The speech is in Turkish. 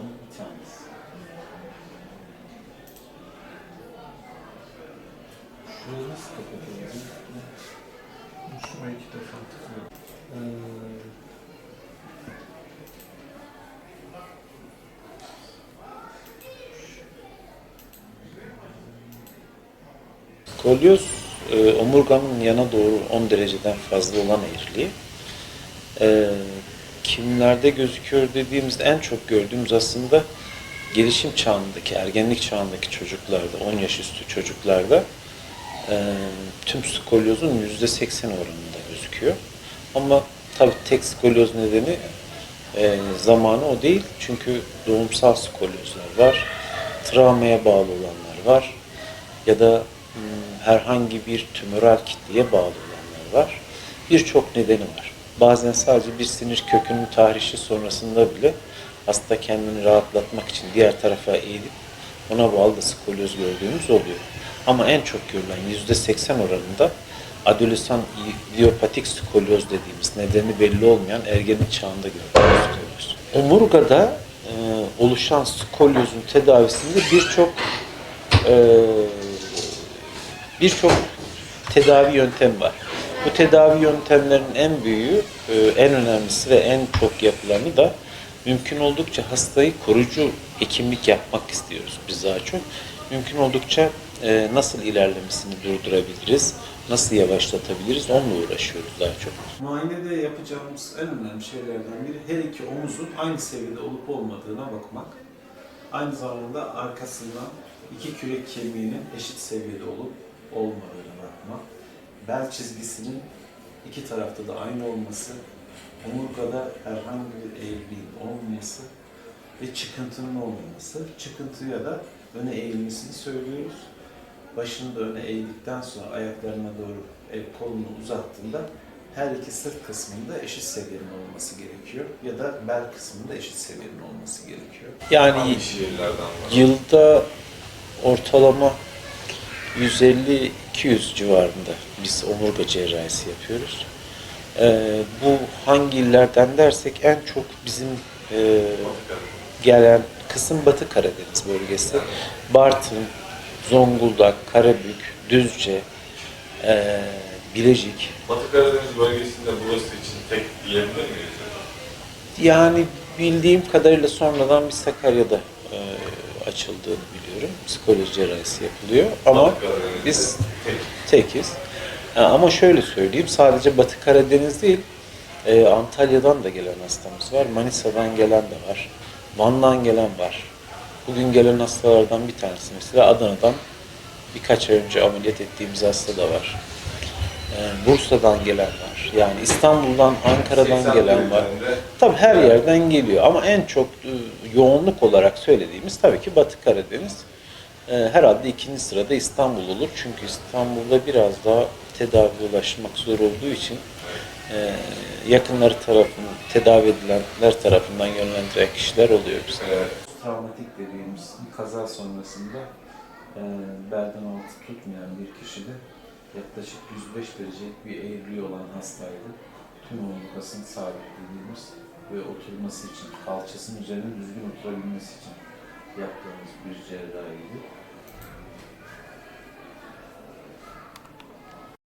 Bunun bir tanesi. Şurayı nasıl kapatıyoruz? Şuna iki defa tıklıyorum. Ee, Kolyoz, e, omurganın yana doğru 10 dereceden fazla olan eğriliği. E, kimlerde gözüküyor dediğimizde en çok gördüğümüz aslında gelişim çağındaki, ergenlik çağındaki çocuklarda, 10 yaş üstü çocuklarda e, tüm skolyozun %80 oranında gözüküyor. Ama tabii tek skolyoz nedeni e, zamanı o değil. Çünkü doğumsal skolyozlar var, travmaya bağlı olanlar var ya da hmm, herhangi bir tümöral kitleye bağlı olanlar var. Birçok nedeni var. Bazen sadece bir sinir kökünün tahrişi sonrasında bile hasta kendini rahatlatmak için diğer tarafa eğilip ona bağlı da skolyoz gördüğümüz oluyor. Ama en çok görülen yüzde seksen oranında adolesan idiopatik skolyoz dediğimiz nedeni belli olmayan ergenlik çağında gördüğümüz skolyoz. Omurgada e, oluşan skolyozun tedavisinde birçok e, birçok tedavi yöntemi var. Bu tedavi yöntemlerinin en büyüğü, e, en önemlisi ve en çok yapılanı da mümkün oldukça hastayı koruyucu hekimlik yapmak istiyoruz biz daha çok. Mümkün oldukça e, nasıl ilerlemesini durdurabiliriz, nasıl yavaşlatabiliriz onunla uğraşıyoruz daha çok. Muayenede yapacağımız en önemli şeylerden biri her iki omuzun aynı seviyede olup olmadığına bakmak. Aynı zamanda arkasından iki kürek kemiğinin eşit seviyede olup olmadığına bakmak. Bel çizgisinin iki tarafta da aynı olması, omurgada herhangi bir eğriliğin olmaması ve çıkıntının olmaması. Çıkıntıya da öne eğilmesini söylüyoruz. Başını da öne eğildikten sonra ayaklarına doğru el kolunu uzattığında her iki sırt kısmında eşit seviyenin olması gerekiyor. Ya da bel kısmında eşit seviyenin olması gerekiyor. Yani? Yılda ortalama 150-200 civarında biz omurga cerrahisi yapıyoruz. Ee, bu hangi illerden dersek en çok bizim e, gelen kısım Batı Karadeniz bölgesi. Bartın, Zonguldak, Karabük, Düzce, e, Bilecik. Batı Karadeniz bölgesinde burası için tek diyebilir miyiz? Yani bildiğim kadarıyla sonradan bir Sakarya'da e, açıldığını biliyorum. Psikoloji cerrahisi yapılıyor. Ama biz. Tekiz. Ama şöyle söyleyeyim, sadece Batı Karadeniz değil, e, Antalya'dan da gelen hastamız var, Manisa'dan gelen de var, Van'dan gelen var. Bugün gelen hastalardan bir tanesi mesela Adana'dan birkaç ay önce ameliyat ettiğimiz hasta da var. E, Bursa'dan gelen var. Yani İstanbul'dan, Ankara'dan 80 gelen var. Tabii her yerden geliyor ama en çok e, yoğunluk olarak söylediğimiz tabii ki Batı Karadeniz. E, Herhalde ikinci sırada İstanbul olur. Çünkü İstanbul'da biraz daha tedavi ulaşmak zor olduğu için e, yakınları tarafından, tedavi edilenler tarafından yönlendiren kişiler oluyor bize. Evet. Travmatik dediğimiz kaza sonrasında e, belden altı tutmayan bir kişide yaklaşık 105 derecelik bir eğriliği olan hastaydı. Tüm omurgasını sabitlediğimiz ve oturması için, kalçasının üzerine düzgün oturabilmesi için yaptığımız bir cerrahiydi.